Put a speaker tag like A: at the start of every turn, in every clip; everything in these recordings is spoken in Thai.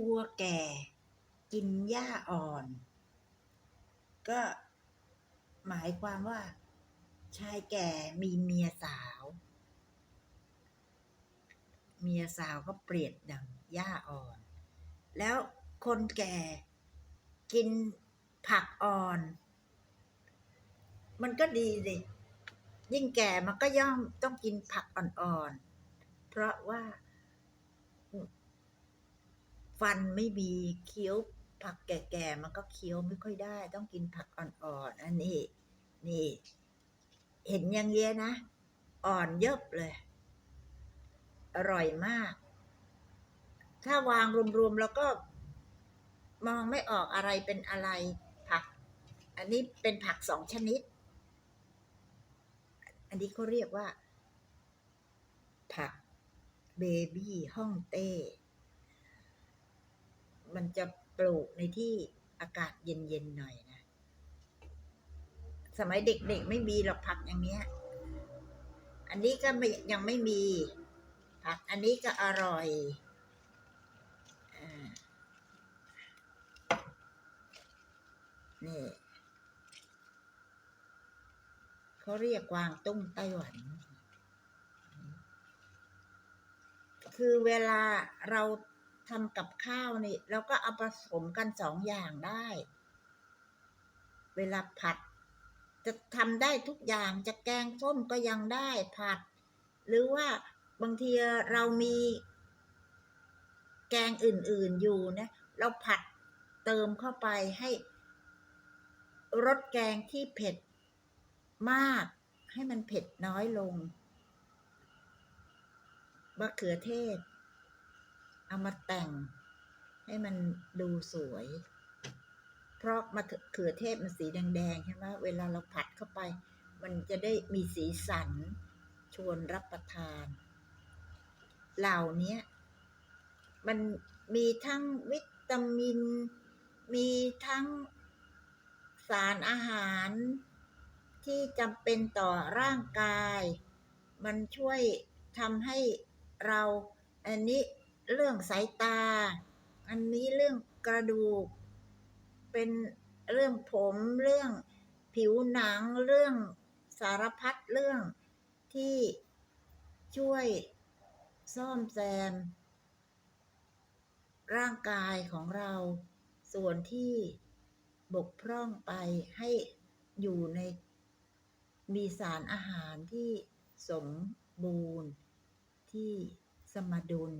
A: วัวแก่ กินหญ้าอ่อน ก็หมายความว่า ชายแก่มีเมียสาว เมียสาวก็เปรียบดังหญ้าอ่อน แล้วคนแก่กินผักอ่อน มันก็ดีสิยิ่งแก่มันก็ย่อมต้องกินผักอ่อนๆ เพราะว่า ฟันไม่มีเคี้ยวผักแก่ๆมันก็เคี้ยวไม่ค่อยได้ ต้องกินผักอ่อนๆอันนี้นี่ เห็นอย่างเงี้ยนะ อ่อนเยบเลย อร่อยมาก ถ้าวางรวมๆแล้วก็ มองไม่ออกอะไรเป็นอะไรผัก อันนี้เป็นผักสองชนิด อันนี้เขาเรียกว่า ผักเบบี้ฮ่องเต้ มันจะปลูกในที่อากาศเย็นๆหน่อยนะ สมัยเด็กๆไม่มีหรอกผักอย่างเนี้ย อันนี้ก็ยังไม่มี ผักอันนี้ก็อร่อยอนี่เขาเรียกกวางตุ้งไต้หวัน คือเวลาเรา ทำกับข้าวนี่เราก็เอาผสมกันสองอย่างได้ เวลาผัด จะทำได้ทุกอย่างจะแกงส้มก็ยังได้ผัด หรือว่าบางทีเรามีแกงอื่น ๆอยู่นะ เราผัดเติมเข้าไปให้รสแกงที่เผ็ดมากให้มันเผ็ดน้อยลงมะเขือเทศ เอามาแต่งให้มันดูสวย เพราะมะเขือเทศมันสีแดงๆใช่ไหมเวลาเราผัดเข้าไป มันจะได้มีสีสัน ชวนรับประทาน เหล่านี้มันมีทั้งวิตามิน มีทั้งสารอาหารที่จำเป็นต่อร่างกาย มันช่วยทำให้เราอันนี้ เรื่องสายตา อันนี้เรื่องกระดูก เป็นเรื่องผมเรื่องผิวหนังเรื่องสารพัดเรื่องที่ช่วยซ่อมแซม ร่างกายของเรา ส่วนที่บกพร่องไปให้อยู่ในมีสารอาหารที่สมบูรณ์ที่สมดุล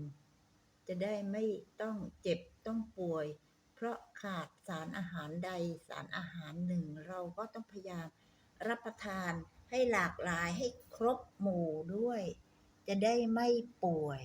A: จะได้ไม่ต้องเจ็บต้องป่วย เพราะขาดสารอาหารใดสารอาหารหนึ่ง เราก็ต้องพยายามรับประทานให้หลากหลายให้ครบหมู่ด้วย จะได้ไม่ป่วย